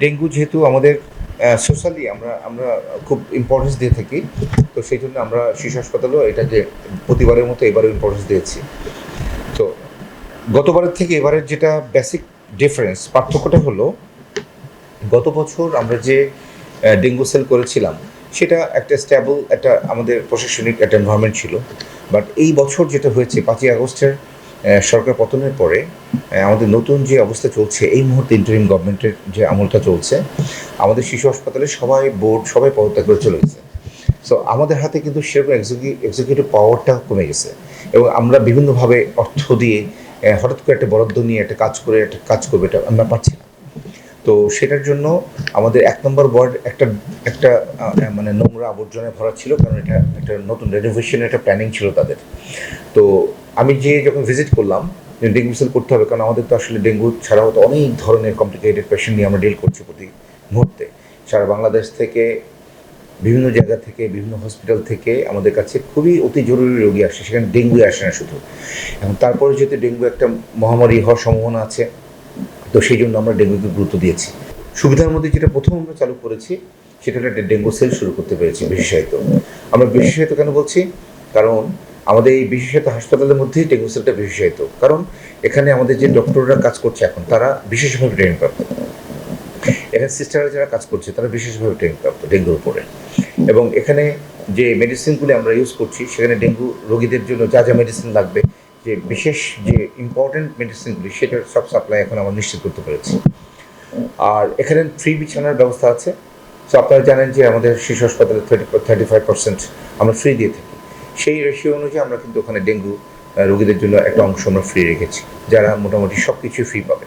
Dengue যেহেতু আমাদের socially আমরা আমরা খুব ইম্পর্টেন্স দিয়ে থাকি, তো সেই জন্য আমরা শিশু হাসপাতালেও এটাকে প্রতিবারের মতো এবারও ইম্পর্টেন্স দিয়েছি। তো গতবারের থেকে এবারের যেটা বেসিক ডিফারেন্স পার্থক্যটা হলো গত বছর আমরা যে ডেঙ্গু সেল করেছিলাম, সেটা একটা স্ট্যাবল একটা আমাদের প্রশাসনিক একটা এনভায়রনমেন্ট ছিল। বাট এই বছর যেটা হয়েছে, পাঁচই আগস্টের সরকার পতনের পরে আমাদের নতুন যে অবস্থা চলছে, এই মুহূর্তে ইন্টারিম গভর্নমেন্টের যে আমলটা চলছে, আমাদের শিশু হাসপাতালে সবাই বোর্ড সবাই পদত্যাগ করে চলে গেছে। সো আমাদের হাতে কিন্তু সেরকম এক্সিকিউটিভ পাওয়ারটা কমে গেছে এবং আমরা বিভিন্নভাবে অর্থ দিয়ে হঠাৎ করে একটা বরাদ্দ নিয়ে একটা কাজ করে, একটা কাজ করবে এটা আমরা পাচ্ছি না। তো সেটার জন্য আমাদের এক নম্বর ওয়ার্ড একটা একটা মানে নোংরা আবর্জনায় ভরা ছিল, কারণ এটা একটা নতুন রেনোভেশনের একটা প্ল্যানিং ছিল তাদের। তো আমি যে যখন ভিজিট করলাম ডেঙ্গু সেল করতে হবে, কারণ আমাদের তো আসলে ডেঙ্গু ছাড়াও তো অনেক ধরনের কমপ্লিকেটেড পেশেন্ট নিয়ে আমরা ডিল করছি প্রতি মুহূর্তে। সারা বাংলাদেশ থেকে, বিভিন্ন জায়গা থেকে, বিভিন্ন হসপিটাল থেকে আমাদের কাছে খুবই অতি জরুরি রোগী আসে, সেখানে ডেঙ্গু আসে না শুধু। এবং তারপরে যেহেতু ডেঙ্গু একটা মহামারী হওয়ার সম্ভাবনা আছে, তো সেই জন্য আমরা ডেঙ্গুকে গুরুত্ব দিয়েছি। সুবিধার মধ্যে যেটা প্রথম আমরা চালু করেছি, সেটা হলো একটা ডেঙ্গু সেল শুরু করতে পেরেছি বিশেষায়িত। আমরা বিশেষায়িত কেন বলছি? কারণ আমাদের এই বিশেষায়িত হাসপাতালের মধ্যেই ডেঙ্গু সেলটা বিশেষায়িত। কারণ এখানে আমাদের যে ডক্টররা কাজ করছে এখন, তারা বিশেষভাবে ট্রেন প্রাপ্ত এখানে সিস্টাররা যারা কাজ করছে, তারা বিশেষভাবে ট্রেন প্রাপ্ত ডেঙ্গুর উপরে। এবং এখানে যে মেডিসিনগুলি আমরা ইউজ করছি, সেখানে ডেঙ্গু রোগীদের জন্য যা যা মেডিসিন লাগবে, যে বিশেষ যে ইম্পর্টেন্ট মেডিসিনগুলি সেটার সব সাপ্লাই এখন আমরা নিশ্চিত করতে পেরেছি। আর এখানে ফ্রি বিছানার ব্যবস্থা আছে। সো আপনারা জানেন যে আমাদের শিশু হাসপাতালে থার্টি থার্টি ফাইভ পার্সেন্ট আমরা ফ্রি দিয়ে থাকি। সেই রেশিও অনুযায়ী আমরা কিন্তু ওখানে ডেঙ্গু রোগীদের জন্য একটা অংশ আমরা ফ্রি রেখেছি, যারা মোটামুটি সব কিছুই ফ্রি পাবে।